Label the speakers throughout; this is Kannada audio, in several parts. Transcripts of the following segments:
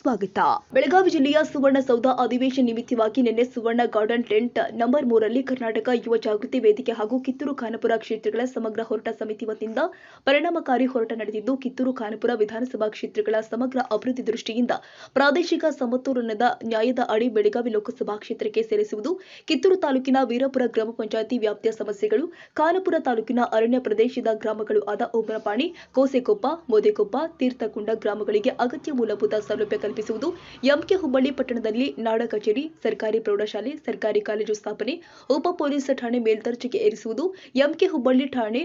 Speaker 1: ಸ್ವಾಗತ. ಬೆಳಗಾವಿ ಜಿಲ್ಲೆಯ ಸುವರ್ಣಸೌಧ ಅಧಿವೇಶನ ನಿಮಿತ್ತವಾಗಿ ನಿನ್ನೆ ಸುವರ್ಣ ಗಾರ್ಡನ್ ಟೆಂಟ್ ನಂಬರ್ ಮೂರಲ್ಲಿ ಕರ್ನಾಟಕ ಯುವ ಜಾಗೃತಿ ವೇದಿಕೆ ಹಾಗೂ ಕಿತ್ತೂರು ಖಾನಪುರ ಕ್ಷೇತ್ರಗಳ ಸಮಗ್ರ ಹೋರಾಟ ಸಮಿತಿ ವತಿಯಿಂದ ಪರಿಣಾಮಕಾರಿ ಹೋರಾಟ ನಡೆದಿದ್ದು, ಕಿತ್ತೂರು ಖಾನಪುರ ವಿಧಾನಸಭಾ ಕ್ಷೇತ್ರಗಳ ಸಮಗ್ರ ಅಭಿವೃದ್ಧಿ ದೃಷ್ಟಿಯಿಂದ ಪ್ರಾದೇಶಿಕ ಸಮತೋಲನದ ನ್ಯಾಯದ ಅಡಿ ಬೆಳಗಾವಿ ಲೋಕಸಭಾ ಕ್ಷೇತ್ರಕ್ಕೆ ಸೇರಿಸುವುದು, ಕಿತ್ತೂರು ತಾಲೂಕಿನ ವೀರಪುರ ಗ್ರಾಮ ಪಂಚಾಯಿತಿ ವ್ಯಾಪ್ತಿಯ ಸಮಸ್ಯೆಗಳು, ಖಾನಪುರ ತಾಲೂಕಿನ ಅರಣ್ಯ ಪ್ರದೇಶದ ಗ್ರಾಮಗಳು ಆದ ಉಮರಪಾಣಿ ಕೋಸೆಕೊಪ್ಪ, ಮೋದೆಕೊಪ್ಪ, ತೀರ್ಥಕುಂಡ ಗ್ರಾಮಗಳಿಗೆ ಅಗತ್ಯ ಮೂಲಭೂತ ಸೌಲಭ್ಯ ಕಲ್ಪಿಸುವುದು ಎಂಕೆ ಹುಬ್ಬಳ್ಳಿ ಪಟ್ಟಣದಲ್ಲಿ ನಾಡ ಕಚೇರಿ, ಸರ್ಕಾರಿ ಪ್ರೌಢಶಾಲೆ, ಸರ್ಕಾರಿ ಕಾಲೇಜು ಸ್ಥಾಪನೆ, ಉಪ ಪೊಲೀಸ್ ಠಾಣೆ ಮೇಲ್ದರ್ಜೆಗೆ ಏರಿಸುವುದು, ಎಂಕೆ ಹುಬ್ಬಳ್ಳಿ ಠಾಣೆ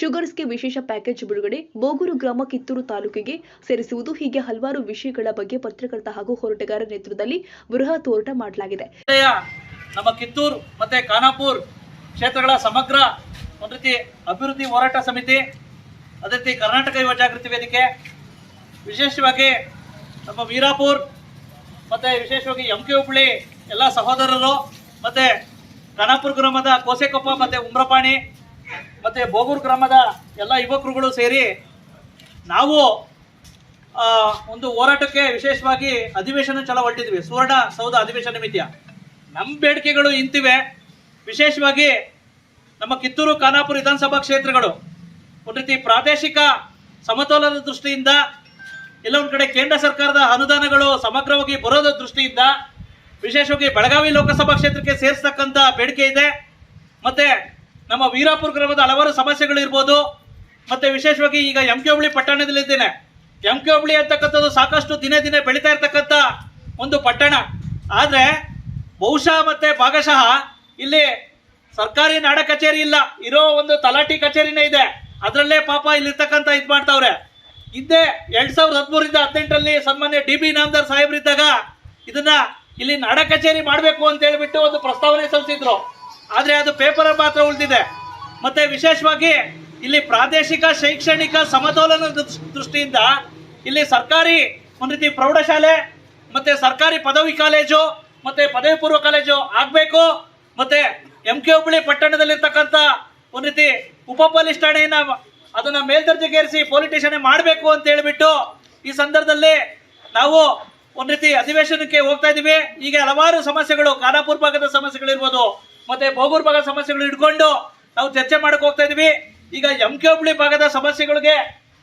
Speaker 1: ಶುಗರ್ಸ್ಗೆ ವಿಶೇಷ ಪ್ಯಾಕೇಜ್ ಬಿಡುಗಡೆ, ಬೋಗೂರು ಗ್ರಾಮ ಕಿತ್ತೂರು ತಾಲೂಕಿಗೆ ಸೇರಿಸುವುದು, ಹೀಗೆ ಹಲವಾರು ವಿಷಯಗಳ ಬಗ್ಗೆ ಪತ್ರಕರ್ತ ಹಾಗೂ ಹೋರಾಟಗಾರರ ನೇತೃತ್ವದಲ್ಲಿ ಬೃಹತ್ ಹೋರಾಟ ಮಾಡಲಾಗಿದೆ.
Speaker 2: ನಮ್ಮ ಕಿತ್ತೂರು ಮತ್ತೆ ಖಾನಾಪುರ್ ಕ್ಷೇತ್ರಗಳ ಸಮಗ್ರ ಒಂದು ರೀತಿ ಅಭಿವೃದ್ಧಿ ಹೋರಾಟ ಸಮಿತಿ, ಅದೇ ರೀತಿ ಕರ್ನಾಟಕ ಯುವ ಜಾಗೃತಿ ವೇದಿಕೆ, ವಿಶೇಷವಾಗಿ ನಮ್ಮ ವೀರಾಪುರ್, ಮತ್ತು ವಿಶೇಷವಾಗಿ ಎಂ ಕೆ ಹುಬ್ಳಿ ಎಲ್ಲ ಸಹೋದರರು, ಮತ್ತು ಖಾನಾಪುರ ಗ್ರಾಮದ ಕೋಸೆಕೊಪ್ಪ, ಮತ್ತು ಉಮ್ರಪಾಣಿ, ಮತ್ತು ಬೋಗೂರು ಗ್ರಾಮದ ಎಲ್ಲ ಯುವಕರುಗಳು ಸೇರಿ ನಾವು ಒಂದು ಹೋರಾಟಕ್ಕೆ ವಿಶೇಷವಾಗಿ ಅಧಿವೇಶನ ಚಲ ಹೊರಟಿದ್ವಿ ಸುವರ್ಣ ಸೌಧ ಅಧಿವೇಶನ ಮಿತಿಯ ನಮ್ಮ ಬೇಡಿಕೆಗಳು ಇಂತಿವೆ. ವಿಶೇಷವಾಗಿ ನಮ್ಮ ಕಿತ್ತೂರು ಖಾನಾಪುರ ವಿಧಾನಸಭಾ ಕ್ಷೇತ್ರಗಳು, ಒಂದು ರೀತಿ ಪ್ರಾದೇಶಿಕ ಸಮತೋಲನದ ದೃಷ್ಟಿಯಿಂದ ಎಲ್ಲ ಒಂದ್ ಕಡೆ ಕೇಂದ್ರ ಸರ್ಕಾರದ ಅನುದಾನಗಳು ಸಮಗ್ರವಾಗಿ ಬರೋದ ದೃಷ್ಟಿಯಿಂದ, ವಿಶೇಷವಾಗಿ ಬೆಳಗಾವಿ ಲೋಕಸಭಾ ಕ್ಷೇತ್ರಕ್ಕೆ ಸೇರಿಸತಕ್ಕಂತ ಬೇಡಿಕೆ ಇದೆ. ಮತ್ತೆ ನಮ್ಮ ವೀರಾಪುರ ಗ್ರಾಮದ ಹಲವಾರು ಸಮಸ್ಯೆಗಳು ಇರ್ಬೋದು. ಮತ್ತೆ ವಿಶೇಷವಾಗಿ ಈಗ ಎಂ ಕೆ ಹುಬ್ಳಿ ಪಟ್ಟಣದಲ್ಲಿದ್ದೇನೆ. ಎಂ ಕೆ ಹುಬ್ಳಿ ಅಂತಕ್ಕಂಥದ್ದು ಸಾಕಷ್ಟು ದಿನೇ ದಿನೇ ಬೆಳೀತಾ ಇರ್ತಕ್ಕಂಥ ಒಂದು ಪಟ್ಟಣ. ಆದರೆ ಬಹುಶಃ ಮತ್ತೆ ಭಾಗಶಃ ಇಲ್ಲಿ ಸರ್ಕಾರಿ ನಾಡ ಕಚೇರಿ ಇಲ್ಲ. ಇರೋ ಒಂದು ತಲಾಟಿ ಕಚೇರಿನೇ ಇದೆ. ಅದರಲ್ಲೇ ಪಾಪ ಇಲ್ಲಿರ್ತಕ್ಕಂಥ ಇದು ಮಾಡ್ತಾವ್ರೆ. ಹಿಂದೆ ಎರಡ್ ಸಾವಿರದ ಹದಿಮೂರಿಂದ ಹದಿನೆಂಟರಲ್ಲಿ ಸನ್ಮಾನ್ಯ ಡಿ ಬಿ ನಾಮದಾರ್ ಸಾಹೇಬ್ರಿದ್ದಾಗ ಇದನ್ನ ಇಲ್ಲಿ ನಾಡ ಕಚೇರಿ ಮಾಡಬೇಕು ಅಂತ ಹೇಳಿಬಿಟ್ಟು ಒಂದು ಪ್ರಸ್ತಾವನೆ ಸಲ್ಲಿಸಿದ್ರು. ಆದರೆ ಅದು ಪೇಪರ್ ಮಾತ್ರ ಉಳಿದಿದೆ. ಮತ್ತೆ ವಿಶೇಷವಾಗಿ ಇಲ್ಲಿ ಪ್ರಾದೇಶಿಕ, ಶೈಕ್ಷಣಿಕ ಸಮತೋಲನ ದೃಷ್ಟಿಯಿಂದ ಇಲ್ಲಿ ಸರ್ಕಾರಿ ಒಂದು ರೀತಿ ಪ್ರೌಢಶಾಲೆ, ಮತ್ತೆ ಸರ್ಕಾರಿ ಪದವಿ ಕಾಲೇಜು, ಮತ್ತೆ ಪದವಿ ಪೂರ್ವ ಕಾಲೇಜು ಆಗಬೇಕು. ಮತ್ತೆ ಎಂ ಕೆ ಹುಬ್ಬಳ್ಳಿ ಪಟ್ಟಣದಲ್ಲಿರ್ತಕ್ಕಂಥ ಒಂದು ರೀತಿ ಉಪ ಪೊಲೀಸ್ ಠಾಣೆಯನ್ನ ಅದನ್ನ ಮೇಲ್ದರ್ಜೆಗೇರಿಸಿ ಪೊಲಿಟಿಷನ್ ಮಾಡಬೇಕು ಅಂತ ಹೇಳ್ಬಿಟ್ಟು ಈ ಸಂದರ್ಭದಲ್ಲಿ ನಾವು ಒಂದ್ ರೀತಿ ಅಧಿವೇಶನಕ್ಕೆ ಹೋಗ್ತಾ ಇದೀವಿ ಈಗ ಹಲವಾರು ಸಮಸ್ಯೆಗಳು, ಖಾನಾಪುರ್ ಭಾಗದ ಸಮಸ್ಯೆಗಳಿರ್ಬೋದು, ಮತ್ತೆ ಬೋಗೂರ್ ಭಾಗದ ಸಮಸ್ಯೆಗಳು ಇಟ್ಕೊಂಡು ನಾವು ಚರ್ಚೆ ಮಾಡಕ್ ಹೋಗ್ತಾ ಇದೀವಿ ಈಗ ಎಂ ಕೆ ಹುಬ್ಳಿ ಭಾಗದ ಸಮಸ್ಯೆಗಳಿಗೆ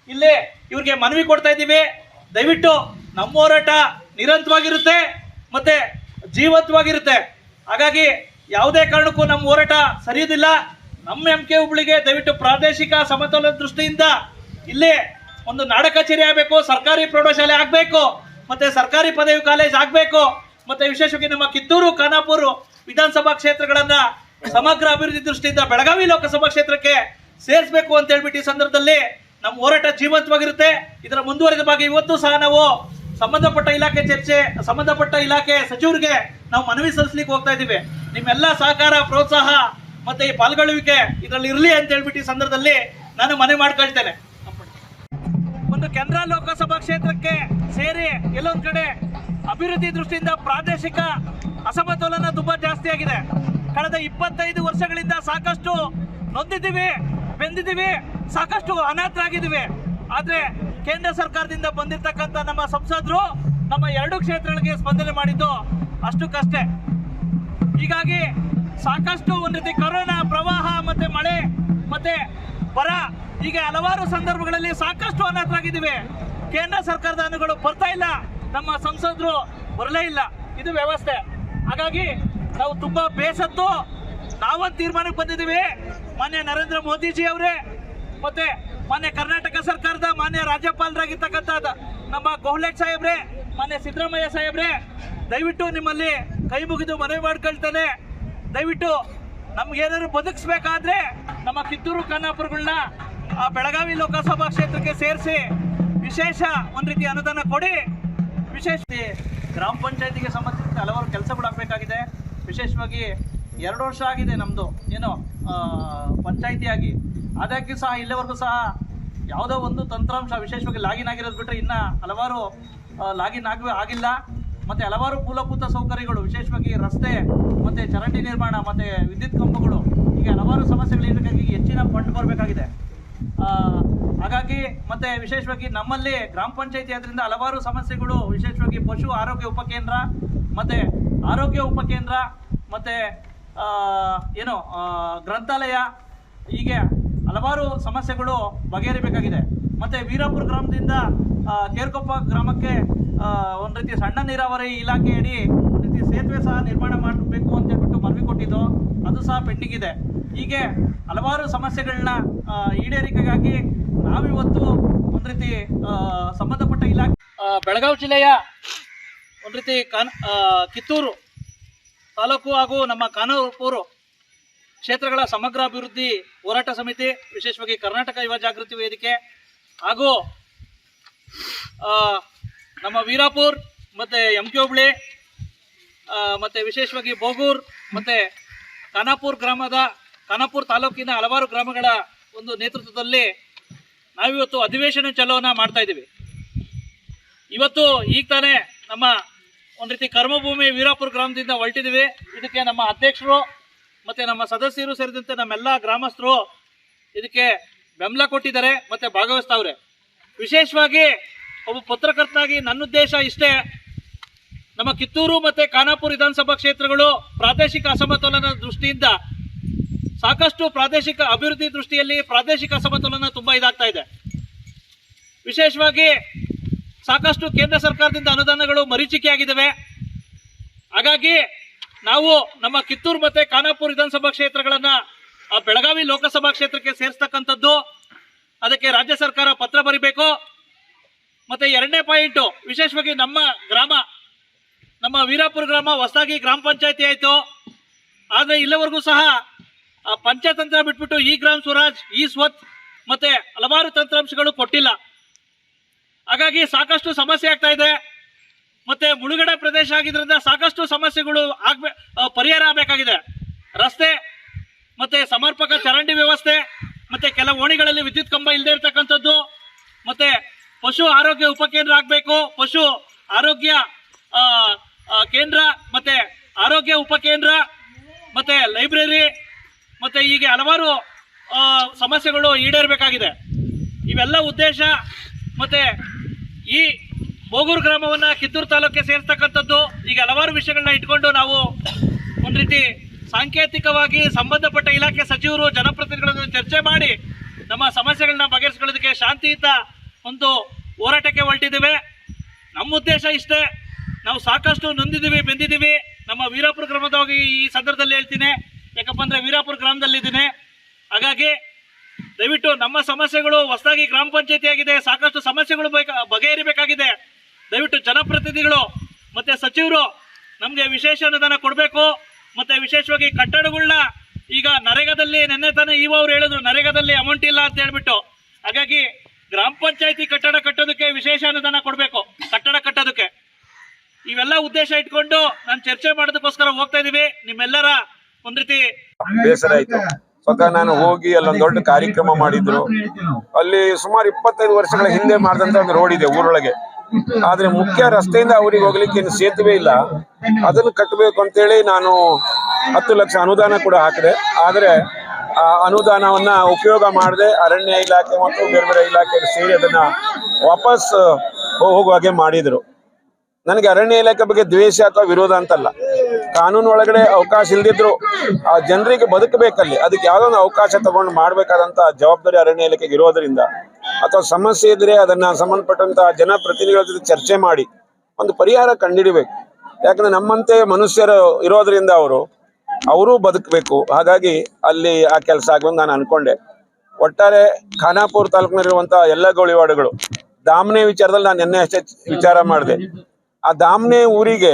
Speaker 2: ಇಲ್ಲಿ ಇವ್ರಿಗೆ ಮನವಿ ಕೊಡ್ತಾ ಇದ್ದೀವಿ. ದಯವಿಟ್ಟು ನಮ್ಮ ಹೋರಾಟ ನಿರಂತರವಾಗಿರುತ್ತೆ ಮತ್ತೆ ಜೀವಂತವಾಗಿರುತ್ತೆ. ಹಾಗಾಗಿ ಯಾವುದೇ ಕಾರಣಕ್ಕೂ ನಮ್ಮ ಹೋರಾಟ ಸರಿಯುವುದಿಲ್ಲ. ನಮ್ಮ ಎಂ ಕೆ ಹುಬ್ಳಿಗೆ ದಯವಿಟ್ಟು ಪ್ರಾದೇಶಿಕ ಸಮತೋಲನ ದೃಷ್ಟಿಯಿಂದ ಇಲ್ಲಿ ಒಂದು ನಾಡ ಕಚೇರಿ ಆಗಬೇಕು, ಸರ್ಕಾರಿ ಪ್ರೌಢಶಾಲೆ ಆಗಬೇಕು, ಮತ್ತೆ ಸರ್ಕಾರಿ ಪದವಿ ಕಾಲೇಜ್ ಆಗಬೇಕು, ಮತ್ತೆ ವಿಶೇಷವಾಗಿ ನಮ್ಮ ಕಿತ್ತೂರು, ಖಾನಾಪುರ ವಿಧಾನಸಭಾ ಕ್ಷೇತ್ರಗಳನ್ನ ಸಮಗ್ರ ಅಭಿವೃದ್ಧಿ ದೃಷ್ಟಿಯಿಂದ ಬೆಳಗಾವಿ ಲೋಕಸಭಾ ಕ್ಷೇತ್ರಕ್ಕೆ ಸೇರಿಸಬೇಕು ಅಂತ ಹೇಳ್ಬಿಟ್ಟು ಈ ಸಂದರ್ಭದಲ್ಲಿ ನಮ್ಮ ಹೋರಾಟ ಜೀವಂತವಾಗಿರುತ್ತೆ. ಇದರ ಮುಂದುವರಿದ ಭಾಗ ಇವತ್ತು ಸಹ ನಾವು ಸಂಬಂಧಪಟ್ಟ ಇಲಾಖೆ ಚರ್ಚೆ, ಸಂಬಂಧಪಟ್ಟ ಇಲಾಖೆ ಸಚಿವರಿಗೆ ನಾವು ಮನವಿ ಸಲ್ಲಿಸಲಿಕ್ಕೆ ಹೋಗ್ತಾ ಇದ್ದೀವಿ. ನಿಮ್ಮೆಲ್ಲ ಸಹಕಾರ, ಪ್ರೋತ್ಸಾಹ ಮತ್ತೆ ಈ ಪಾಲ್ಗೊಳ್ಳುವಿಕೆ ಇದರಲ್ಲಿ ಇರಲಿ ಅಂತ ಹೇಳ್ಬಿಟ್ಟು ಈ ಸಂದರ್ಭದಲ್ಲಿ ನಾನು ಮನೆ ಮಾಡ್ಕೊಳ್ತೇನೆ. ಒಂದು ಕೇಂದ್ರ ಲೋಕಸಭಾ ಕ್ಷೇತ್ರಕ್ಕೆ ಸೇರಿ ಎಲ್ಲೊಂದು ಕಡೆ ಅಭಿವೃದ್ಧಿ ದೃಷ್ಟಿಯಿಂದ ಪ್ರಾದೇಶಿಕ ಅಸಮತೋಲನ ತುಂಬಾ ಜಾಸ್ತಿ ಆಗಿದೆ. ಕಳೆದ ಇಪ್ಪತ್ತೈದು ವರ್ಷಗಳಿಂದ ಸಾಕಷ್ಟು ನೊಂದಿದ್ದೀವಿ, ಬೆಂದಿದ್ದೀವಿ, ಸಾಕಷ್ಟು ಅನಾಥರಾಗಿದ್ದೀವಿ. ಆದರೆ ಕೇಂದ್ರ ಸರ್ಕಾರದಿಂದ ಬಂದಿರತಕ್ಕಂಥ ನಮ್ಮ ಸಂಸದರು ನಮ್ಮ ಎರಡು ಕ್ಷೇತ್ರಗಳಿಗೆ ಸ್ಪಂದನೆ ಮಾಡಿದ್ದು ಅಷ್ಟಕ್ಕಷ್ಟೇ. ಹೀಗಾಗಿ ಸಾಕಷ್ಟು ಒಂದು ರೀತಿ ಕೊರೋನಾ ಪ್ರವಾಹ ಮತ್ತೆ ಮಳೆ ಮತ್ತೆ ಬರ ಹೀಗೆ ಹಲವಾರು ಸಂದರ್ಭಗಳಲ್ಲಿ ಸಾಕಷ್ಟು ಅನಾಥರಾಗಿದ್ದೀವಿ. ಕೇಂದ್ರ ಸರ್ಕಾರದ ಅನುಗಳು ಬರ್ತಾ ಇಲ್ಲ. ನಮ್ಮ ಸಂಸದರು ಬರಲೇ ಇಲ್ಲ. ಇದು ವ್ಯವಸ್ಥೆ. ಹಾಗಾಗಿ ನಾವು ತುಂಬಾ ಬೇಸತ್ತು ನಾವೊಂದು ತೀರ್ಮಾನಕ್ಕೆ ಬಂದಿದ್ದೀವಿ. ಮಾನ್ಯ ನರೇಂದ್ರ ಮೋದಿಜಿ ಅವರೇ ಮತ್ತೆ ಮಾನ್ಯ ಕರ್ನಾಟಕ ಸರ್ಕಾರದ ಮಾನ್ಯ ರಾಜ್ಯಪಾಲರಾಗಿರ್ತಕ್ಕಂಥ ನಮ್ಮ ಗೋಹ್ಲೆಟ್ ಸಾಹೇಬ್ರೆ, ಮಾನ್ಯ ಸಿದ್ದರಾಮಯ್ಯ ಸಾಹೇಬ್ರೆ, ದಯವಿಟ್ಟು ನಿಮ್ಮಲ್ಲಿ ಕೈ ಮುಗಿದು ಮನವಿ ಮಾಡ್ಕೊಳ್ತೇನೆ. ದಯವಿಟ್ಟು ನಮ್ಗೇನಾದ್ರು ಬದುಕಿಸ್ಬೇಕಾದ್ರೆ ನಮ್ಮ ಕಿತ್ತೂರು ಖಾನಾಪುರಗಳನ್ನ ಆ ಬೆಳಗಾವಿ ಲೋಕಸಭಾ ಕ್ಷೇತ್ರಕ್ಕೆ ಸೇರಿಸಿ ವಿಶೇಷ ಒಂದು ರೀತಿ ಅನುದಾನ ಕೊಡಿ. ವಿಶೇಷ ಗ್ರಾಮ ಪಂಚಾಯತಿಗೆ ಸಂಬಂಧಿಸಿದ ಹಲವಾರು ಕೆಲಸಗಳು ಆಗಬೇಕಾಗಿದೆ. ವಿಶೇಷವಾಗಿ ಎರಡು ವರ್ಷ ಆಗಿದೆ ನಮ್ಮದು ಏನು ಪಂಚಾಯಿತಿಯಾಗಿ. ಅದಕ್ಕೆ ಸಹ ಇಲ್ಲಿವರೆಗೂ ಸಹ ಯಾವುದೋ ಒಂದು ತಂತ್ರಾಂಶ ವಿಶೇಷವಾಗಿ ಲಾಗಿನ್ ಆಗಿರೋದು ಬಿಟ್ಟರೆ ಇನ್ನೂ ಹಲವಾರು ಲಾಗಿನ್ ಆಗ ಆಗಿಲ್ಲ. ಮತ್ತು ಹಲವಾರು ಮೂಲಭೂತ ಸೌಕರ್ಯಗಳು, ವಿಶೇಷವಾಗಿ ರಸ್ತೆ, ಮತ್ತು ಚರಂಡಿ ನಿರ್ಮಾಣ, ಮತ್ತು ವಿದ್ಯುತ್ ಕಂಬಗಳು ಹೀಗೆ ಹಲವಾರು ಸಮಸ್ಯೆಗಳಿರಬೇಕಾಗಿ ಹೆಚ್ಚಿನ ಫಂಡ್ ಬರಬೇಕಾಗಿದೆ. ಹಾಗಾಗಿ ಮತ್ತೆ ವಿಶೇಷವಾಗಿ ನಮ್ಮಲ್ಲಿ ಗ್ರಾಮ ಪಂಚಾಯತಿ ಆದ್ರಿಂದ ಹಲವಾರು ಸಮಸ್ಯೆಗಳು, ವಿಶೇಷವಾಗಿ ಪಶು ಆರೋಗ್ಯ ಉಪಕೇಂದ್ರ, ಮತ್ತೆ ಆರೋಗ್ಯ ಉಪಕೇಂದ್ರ, ಮತ್ತೆ ಏನು ಗ್ರಂಥಾಲಯ, ಹೀಗೆ ಹಲವಾರು ಸಮಸ್ಯೆಗಳು ಬಗೆಹರಿಬೇಕಾಗಿದೆ. ಮತ್ತೆ ವೀರಾಪುರ ಗ್ರಾಮದಿಂದ ಕೇರ್ಕೊಪ್ಪ ಗ್ರಾಮಕ್ಕೆ ಒಂದು ರೀತಿ ಸಣ್ಣ ನೀರಾವರಿ ಇಲಾಖೆಯಡಿ ಒಂದು ರೀತಿ ಸೇತುವೆ ಸಹ ನಿರ್ಮಾಣ ಮಾಡಬೇಕು ಅಂತ ಹೇಳ್ಬಿಟ್ಟು ಮನವಿ ಕೊಟ್ಟಿದ್ದು. ಅದು ಸಹ ಪೆಂಡಿಂಗ್ ಇದೆ. ಹೀಗೆ ಹಲವಾರು ಸಮಸ್ಯೆಗಳನ್ನ ಈಡೇರಿಕೆಗಾಗಿ ನಾವಿವತ್ತು ಒಂದು ರೀತಿ ಸಂಬಂಧಪಟ್ಟ ಇಲಾಖೆ ಬೆಳಗಾವಿ ಜಿಲ್ಲೆಯ ಒಂದು ರೀತಿ ಕಾನ್ ಕಿತ್ತೂರು ತಾಲೂಕು ಹಾಗೂ ನಮ್ಮ ಕಾನೂರು ಕ್ಷೇತ್ರಗಳ ಸಮಗ್ರ ಅಭಿವೃದ್ಧಿ ಹೋರಾಟ ಸಮಿತಿ, ವಿಶೇಷವಾಗಿ ಕರ್ನಾಟಕ ಯುವ ಜಾಗೃತಿ ವೇದಿಕೆ ಹಾಗೂ ನಮ್ಮ ವೀರಾಪುರ್, ಮತ್ತು ಎಂ ಕೆ ಹುಬ್ಳಿ ಮತ್ತು ಮತ್ತೆ ವಿಶೇಷವಾಗಿ ಬೋಗೂರ್, ಮತ್ತೆ ಖಾನಾಪುರ್ ಗ್ರಾಮದ, ಖಾನಾಪುರ್ ತಾಲೂಕಿನ ಹಲವಾರು ಗ್ರಾಮಗಳ ಒಂದು ನೇತೃತ್ವದಲ್ಲಿ ನಾವಿವತ್ತು ಅಧಿವೇಶನ ಚಲೋನ ಮಾಡ್ತಾ ಇದ್ದೀವಿ. ಇವತ್ತು ಈಗ ತಾನೇ ನಮ್ಮ ಒಂದು ರೀತಿ ಕರ್ಮಭೂಮಿ ವೀರಾಪುರ ಗ್ರಾಮದಿಂದ ಹೊರಟಿದ್ದೀವಿ. ಇದಕ್ಕೆ ನಮ್ಮ ಅಧ್ಯಕ್ಷರು ಮತ್ತೆ ನಮ್ಮ ಸದಸ್ಯರು ಸೇರಿದಂತೆ ನಮ್ಮೆಲ್ಲ ಗ್ರಾಮಸ್ಥರು ಇದಕ್ಕೆ ಬೆಂಬಲ ಕೊಟ್ಟಿದ್ದಾರೆ. ಮತ್ತೆ ಭಾಗವಹಿಸ್ತಾವ್ರೆ ವಿಶೇಷವಾಗಿ ಒಬ್ಬ ಪತ್ರಕರ್ತನಾಗಿ ನನ್ನ ಉದ್ದೇಶ ಇಷ್ಟೇ. ನಮ್ಮ ಕಿತ್ತೂರು ಮತ್ತೆ ಖಾನಾಪುರ ವಿಧಾನಸಭಾ ಕ್ಷೇತ್ರಗಳು ಪ್ರಾದೇಶಿಕ ಅಸಮತೋಲನ ದೃಷ್ಟಿಯಿಂದ ಸಾಕಷ್ಟು ಪ್ರಾದೇಶಿಕ ಅಭಿವೃದ್ಧಿ ದೃಷ್ಟಿಯಲ್ಲಿ ಪ್ರಾದೇಶಿಕ ಅಸಮತೋಲನ ತುಂಬ ಇದಾಗ್ತಾ ಇದೆ. ವಿಶೇಷವಾಗಿ ಸಾಕಷ್ಟು ಕೇಂದ್ರ ಸರ್ಕಾರದಿಂದ ಅನುದಾನಗಳು ಮರೀಚಿಕೆಯಾಗಿದ್ದಾವೆ. ಹಾಗಾಗಿ ನಾವು ನಮ್ಮ ಕಿತ್ತೂರು ಮತ್ತೆ ಖಾನಾಪುರ ವಿಧಾನಸಭಾ ಕ್ಷೇತ್ರಗಳನ್ನು ಆ ಬೆಳಗಾವಿ ಲೋಕಸಭಾ ಕ್ಷೇತ್ರಕ್ಕೆ ಸೇರಿಸ್ತಕ್ಕಂಥದ್ದು ಅದಕ್ಕೆ ರಾಜ್ಯ ಸರ್ಕಾರ ಪತ್ರ ಬರಿಬೇಕು. ಮತ್ತೆ ಎರಡನೇ ಪಾಯಿಂಟು, ವಿಶೇಷವಾಗಿ ನಮ್ಮ ಗ್ರಾಮ, ನಮ್ಮ ವೀರಾಪುರ ಗ್ರಾಮ, ಹೊಸದಾಗಿ ಗ್ರಾಮ ಪಂಚಾಯತಿ ಆಯಿತು. ಆದರೆ ಇಲ್ಲಿವರೆಗೂ ಸಹ ಆ ಪಂಚತಂತ್ರ ಬಿಟ್ಬಿಟ್ಟು ಈ ಗ್ರಾಮ ಸ್ವರಾಜ್, ಈ ಸ್ವತ್ ಮತ್ತೆ ಹಲವಾರು ತಂತ್ರಾಂಶಗಳು ಕೊಟ್ಟಿಲ್ಲ. ಹಾಗಾಗಿ ಸಾಕಷ್ಟು ಸಮಸ್ಯೆ ಆಗ್ತಾ ಇದೆ. ಮತ್ತೆ ಮುಳುಗಡೆ ಪ್ರದೇಶ ಆಗಿದ್ರಿಂದ ಸಾಕಷ್ಟು ಸಮಸ್ಯೆಗಳು ಆಗ್ಬೇ ಪರಿಹಾರ ಆಗಬೇಕಾಗಿದೆ. ರಸ್ತೆ ಮತ್ತೆ ಸಮರ್ಪಕ ಚರಂಡಿ ವ್ಯವಸ್ಥೆ ಮತ್ತೆ ಕೆಲವು ಓಣಿಗಳಲ್ಲಿ ವಿದ್ಯುತ್ ಕಂಬ ಇಲ್ಲದೆ ಇರತಕ್ಕಂಥದ್ದು. ಮತ್ತೆ ಪಶು ಆರೋಗ್ಯ ಉಪಕೇಂದ್ರ ಆಗಬೇಕು. ಪಶು ಆರೋಗ್ಯ ಕೇಂದ್ರ, ಮತ್ತೆ ಆರೋಗ್ಯ ಉಪಕೇಂದ್ರ, ಮತ್ತೆ ಲೈಬ್ರರಿ, ಮತ್ತೆ ಹೀಗೆ ಹಲವಾರು ಸಮಸ್ಯೆಗಳು ಈಡೇರಬೇಕಾಗಿದೆ. ಇವೆಲ್ಲ ಉದ್ದೇಶ, ಮತ್ತೆ ಈ ಬೋಗೂರು ಗ್ರಾಮವನ್ನ ಕಿತ್ತೂರು ತಾಲೂಕಿಗೆ ಸೇರಿಸ್ತಕ್ಕಂಥದ್ದು. ಈಗ ಹಲವಾರು ವಿಷಯಗಳನ್ನ ಇಟ್ಕೊಂಡು ನಾವು ಒಂದು ರೀತಿ ಸಾಂಕೇತಿಕವಾಗಿ ಸಂಬಂಧಪಟ್ಟ ಇಲಾಖೆ ಸಚಿವರು ಜನಪ್ರತಿನಿಧಿಗಳ ಚರ್ಚೆ ಮಾಡಿ ನಮ್ಮ ಸಮಸ್ಯೆಗಳನ್ನ ಬಗೆಹರಿಸ್ಕೊಳ್ಳೋದಕ್ಕೆ ಶಾಂತಿಯುತ ಒಂದು ಹೋರಾಟಕ್ಕೆ ಹೊರಟಿದ್ದೇವೆ. ನಮ್ಮ ಉದ್ದೇಶ ಇಷ್ಟೇ. ನಾವು ಸಾಕಷ್ಟು ನೊಂದಿದ್ದೀವಿ, ಬೆಂದಿದ್ದೀವಿ. ನಮ್ಮ ವೀರಾಪುರ ಗ್ರಾಮದವಾಗಿ ಈ ಸಂದರ್ಭದಲ್ಲಿ ಹೇಳ್ತೀನಿ. ಯಾಕಪ್ಪ ಅಂದರೆ ವೀರಾಪುರ ಗ್ರಾಮದಲ್ಲಿದ್ದೀನಿ. ಹಾಗಾಗಿ ದಯವಿಟ್ಟು ನಮ್ಮ ಸಮಸ್ಯೆಗಳು ಹೊಸದಾಗಿ ಗ್ರಾಮ ಪಂಚಾಯತಿ ಆಗಿದೆ ಸಾಕಷ್ಟು ಸಮಸ್ಯೆಗಳು ಬೇಕಾ ಬಗೆಹರಿಬೇಕಾಗಿದೆ. ದಯವಿಟ್ಟು ಜನಪ್ರತಿನಿಧಿಗಳು ಮತ್ತೆ ಸಚಿವರು ನಮಗೆ ವಿಶೇಷ ಅನುದಾನ ಕೊಡಬೇಕು. ಮತ್ತೆ ವಿಶೇಷವಾಗಿ ಕಟ್ಟಡಗಳನ್ನ ಈಗ ನರೇಗಾದಲ್ಲಿ ನಿನ್ನೆ ತಾನೇ ಇವ ಅವ್ರು ಹೇಳಿದ್ರು, ನರೇಗಾದಲ್ಲಿ ಅಮೌಂಟ್ ಇಲ್ಲ ಅಂತ ಹೇಳ್ಬಿಟ್ಟು. ಹಾಗಾಗಿ ಗ್ರಾಮ ಪಂಚಾಯತಿ ಕಟ್ಟಡ ಕಟ್ಟೋದಕ್ಕೆ ವಿಶೇಷ ಅನುದಾನ ಕೊಡಬೇಕು, ಕಟ್ಟಡ ಕಟ್ಟೋದಕ್ಕೆ. ಇವೆಲ್ಲ ಉದ್ದೇಶ ಇಟ್ಕೊಂಡು ನಾನು ಚರ್ಚೆ ಮಾಡೋದಕ್ಕೋಸ್ಕರ ಹೋಗ್ತಾ ಇದೀವಿ. ನಿಮ್ಮೆಲ್ಲರ ಒಂದ್ ರೀತಿ
Speaker 3: ಬೇಸರ ಆಯ್ತು. ಸ್ವತಃ ನಾನು ಹೋಗಿ ಅಲ್ಲೊಂದು ದೊಡ್ಡ ಕಾರ್ಯಕ್ರಮ ಮಾಡಿದ್ರು. ಅಲ್ಲಿ ಸುಮಾರು ಇಪ್ಪತ್ತೈದು ವರ್ಷಗಳ ಹಿಂದೆ ಮಾಡಿದಂತ ಒಂದು ರೋಡ್ ಇದೆ ಊರೊಳಗೆ. ಆದ್ರೆ ಮುಖ್ಯ ರಸ್ತೆಯಿಂದ ಅವ್ರಿಗೆ ಹೋಗ್ಲಿಕ್ಕೆ ಏನು ಸೇತುವೆ ಇಲ್ಲ. ಅದನ್ನು ಕಟ್ಟಬೇಕು ಅಂತೇಳಿ ನಾನು ಹತ್ತು ಲಕ್ಷ ಅನುದಾನ ಕೂಡ ಹಾಕಿದೆ. ಆದ್ರೆ ಆ ಅನುದಾನವನ್ನ ಉಪಯೋಗ ಮಾಡದೆ ಅರಣ್ಯ ಇಲಾಖೆ ಮತ್ತು ಬೇರೆ ಬೇರೆ ಇಲಾಖೆ ಸೇರಿ ಅದನ್ನ ವಾಪಸ್ ಹೋಗುವ ಹಾಗೆ ಮಾಡಿದ್ರು. ನನಗೆ ಅರಣ್ಯ ಇಲಾಖೆ ಬಗ್ಗೆ ದ್ವೇಷ ಅಥವಾ ವಿರೋಧ ಅಂತಲ್ಲ. ಕಾನೂನು ಒಳಗಡೆ ಅವಕಾಶ ಇಲ್ದಿದ್ರು ಆ ಜನರಿಗೆ ಬದುಕಬೇಕಲ್ಲಿ. ಅದಕ್ಕೆ ಯಾವ್ದೊಂದು ಅವಕಾಶ ತಗೊಂಡು ಮಾಡಬೇಕಾದಂತ ಜವಾಬ್ದಾರಿ ಅರಣ್ಯ ಇಲಾಖೆಗೆ ಇರೋದ್ರಿಂದ ಅಥವಾ ಸಮಸ್ಯೆ ಇದ್ರೆ ಅದನ್ನ ಸಂಬಂಧಪಟ್ಟಂತಹ ಜನಪ್ರತಿನಿಧಿಗಳ ಜೊತೆ ಚರ್ಚೆ ಮಾಡಿ ಒಂದು ಪರಿಹಾರ ಕಂಡುಹಿಡಿಬೇಕು ಯಾಕಂದ್ರೆ ನಮ್ಮಂತೆ ಮನುಷ್ಯರು ಇರೋದ್ರಿಂದ ಅವರು ಅವರು ಬದುಕಬೇಕು. ಹಾಗಾಗಿ ಅಲ್ಲಿ ಆ ಕೆಲಸ ಆಗುವಂತ ನಾನು ಅನ್ಕೊಂಡೆ. ಒಟ್ಟಾರೆ ಖಾನಾಪುರ್ ತಾಲೂಕಿನಲ್ಲಿರುವಂತಹ ಎಲ್ಲ ಗೋಳಿವಾಡಗಳು, ದಾಮನೆ ವಿಚಾರದಲ್ಲಿ ನಾನು ನಿನ್ನೆ ಅಷ್ಟೇ ವಿಚಾರ ಮಾಡಿದೆ. ಆ ದಾಮನೆ ಊರಿಗೆ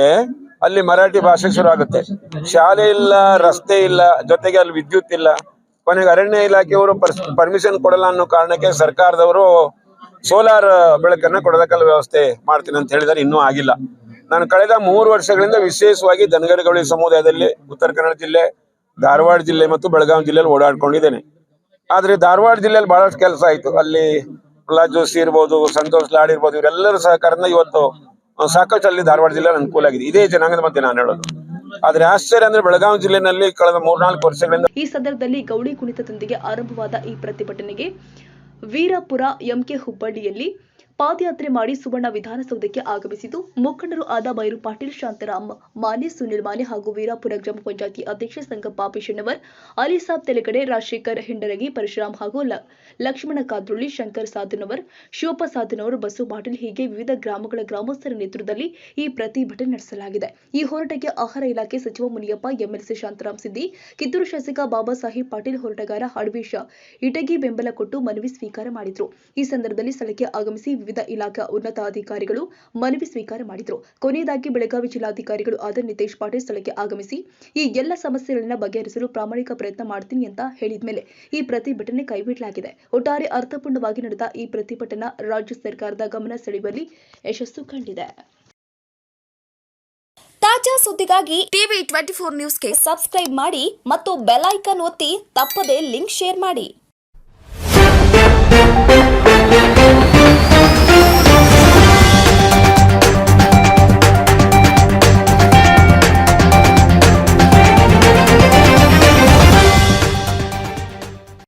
Speaker 3: ಅಲ್ಲಿ ಮರಾಠಿ ಭಾಷೆ ಶುರು ಆಗುತ್ತೆ. ಶಾಲೆ ಇಲ್ಲ, ರಸ್ತೆ ಇಲ್ಲ, ಜೊತೆಗೆ ಅಲ್ಲಿ ವಿದ್ಯುತ್ ಇಲ್ಲ. ಕೊನೆಗೆ ಅರಣ್ಯ ಇಲಾಖೆಯವರು ಪರ್ಮಿಷನ್ ಕೊಡಲ್ಲ ಅನ್ನೋ ಕಾರಣಕ್ಕೆ ಸರ್ಕಾರದವರು ಸೋಲಾರ್ ಬೆಳಕನ್ನ ಕೊಡೋದಕ್ಕೆಲ್ಲ ವ್ಯವಸ್ಥೆ ಮಾಡ್ತೀನಿ ಅಂತ ಹೇಳಿದರೆ ಇನ್ನೂ ಆಗಿಲ್ಲ. ನಾನು ಕಳೆದ ಮೂರು ವರ್ಷಗಳಿಂದ ವಿಶೇಷವಾಗಿ ದನಗರಗೌಳಿ ಸಮುದಾಯದಲ್ಲಿ, ಉತ್ತರ ಕನ್ನಡ ಜಿಲ್ಲೆ, ಧಾರವಾಡ ಜಿಲ್ಲೆ ಮತ್ತು ಬೆಳಗಾವಿ ಜಿಲ್ಲೆಯಲ್ಲಿ ಓಡಾಡ್ಕೊಂಡಿದ್ದೇನೆ. ಆದ್ರೆ ಧಾರವಾಡ ಜಿಲ್ಲೆಯಲ್ಲಿ ಬಹಳಷ್ಟು ಕೆಲಸ ಆಯ್ತು. ಅಲ್ಲಿ ಪ್ರಹ್ಲಾದ್ ಜೋಶಿ ಇರ್ಬೋದು, ಸಂತೋಷ್ ಲಾಡ್ ಇರ್ಬೋದು, ಇವರೆಲ್ಲರ ಸಹಕಾರದಿಂದ ಇವತ್ತು ಸಾಕಷ್ಟು ಅಲ್ಲಿ ಧಾರವಾಡ ಜಿಲ್ಲೆಯಲ್ಲಿ ಅನುಕೂಲ ಆಗಿದೆ. ಇದೇ ಜನಾಂಗದ ಮಧ್ಯೆ ನಾನು ಹೇಳೋದು. ಆದ್ರೆ ಆಶ್ಚರ್ಯ ಅಂದ್ರೆ ಬೆಳಗಾವಿ ಜಿಲ್ಲೆನಲ್ಲಿ ಕಳೆದ ಮೂರ್ನಾಲ್ಕು ವರ್ಷಗಳಿಂದ
Speaker 1: ಈ ಸಂದರ್ಭದಲ್ಲಿ ಗೌಳಿ ಕುಣಿತದೊಂದಿಗೆ ಆರಂಭವಾದ ಈ ಪ್ರತಿಭಟನೆಗೆ ವೀರಪುರ ಎಂಕೆ ಹುಬ್ಬಳ್ಳಿಯಲ್ಲಿ ಪಾದಯಾತ್ರೆ ಮಾಡಿ ಸುವರ್ಣ ವಿಧಾನಸೌಧಕ್ಕೆ ಆಗಮಿಸಿದ್ದು, ಮುಖಂಡರು ಆದ ಬೈರು ಪಾಟೀಲ್, ಶಾಂತರಾಮ್ ಮಾನೆ ಸುನಿಲ್ ಮಾನೆ ಹಾಗೂ ವೀರಾಪುರ ಗ್ರಾಮ ಪಂಚಾಯತಿ ಅಧ್ಯಕ್ಷ ಸಂಗಪ್ಪ ಅಲಿ ಅಲಿಸಾಬ್ ತೆಲಗಡೆ, ರಾಜಶೇಖರ್ ಹಿಂಡರಗಿ, ಪರಶುರಾಮ್ ಹಾಗೂ ಲಕ್ಷ್ಮಣ ಕಾದ್ರುಳ್ಳಿ ಶಂಕರ್ ಸಾಧನವರ್, ಶಿವಪ್ಪ ಸಾಧನವರ್, ಬಸು ಪಾಟೀಲ್ ಹೀಗೆ ವಿವಿಧ ಗ್ರಾಮಗಳ ಗ್ರಾಮಸ್ಥರ ನೇತೃತ್ವದಲ್ಲಿ ಈ ಪ್ರತಿಭಟನೆ ನಡೆಸಲಾಗಿದೆ. ಈ ಹೋರಾಟಕ್ಕೆ ಆಹಾರ ಇಲಾಖೆ ಸಚಿವ ಮುನಿಯಪ್ಪ, ಎಂಎಲ್ಸಿ ಶಾಂತರಾಮ್ ಸಿದ್ದಿ ಕಿತ್ತೂರು ಶಾಸಕ ಬಾಬಾ ಸಾಹೇಬ್ ಪಾಟೀಲ್ ಹೋರಾಟಗಾರ ಹಡ್ವೀಶ ಇಟಗಿ ಬೆಂಬಲ ಕೊಟ್ಟು ಮನವಿ ಸ್ವೀಕಾರ ಮಾಡಿದ್ರು. ಈ ಸಂದರ್ಭದಲ್ಲಿ ಸ್ಥಳಕ್ಕೆ ಆಗಮಿಸಿ ವಿವಿಧ ಇಲಾಖಾ ಉನ್ನತಾಧಿಕಾರಿಗಳು ಮನವಿ ಸ್ವೀಕಾರ ಮಾಡಿದರು. ಕೊನೆಯದಾಗಿ ಬೆಳಗಾವಿ ಜಿಲ್ಲಾಧಿಕಾರಿಗಳು ಆದ ನಿತೇಶ್ ಪಾಟೀಲ್ ಸ್ಥಳಕ್ಕೆ ಆಗಮಿಸಿ, ಈ ಎಲ್ಲ ಸಮಸ್ಯೆಗಳನ್ನ ಬಗೆಹರಿಸಲು ಪ್ರಾಮಾಣಿಕ ಪ್ರಯತ್ನ ಮಾಡ್ತೀನಿ ಅಂತ ಹೇಳಿದ್ಮೇಲೆ ಈ ಪ್ರತಿಭಟನೆ ಕೈಬಿಡಲಾಗಿದೆ. ಒಟ್ಟಾರೆ ಅರ್ಥಪೂರ್ಣವಾಗಿ ನಡೆದ ಈ ಪ್ರತಿಭಟನಾ ರಾಜ್ಯ ಸರ್ಕಾರದ ಗಮನ ಸೆಳೆಯುವಲ್ಲಿ ಯಶಸ್ಸು ಕಂಡಿದೆ.
Speaker 4: ತಾಜಾ ಸುದ್ದಿಗಾಗಿ ಟಿವಿ ಟ್ವೆಂಟಿ ಫೋರ್ ನ್ಯೂಸ್ಗೆ ಸಬ್ಸ್ಕ್ರೈಬ್ ಮಾಡಿ ಮತ್ತು ಬೆಲ್ ಐಕಾನ್ ಒತ್ತಿ ತಪ್ಪದೇ ಲಿಂಕ್ ಶೇರ್ ಮಾಡಿ.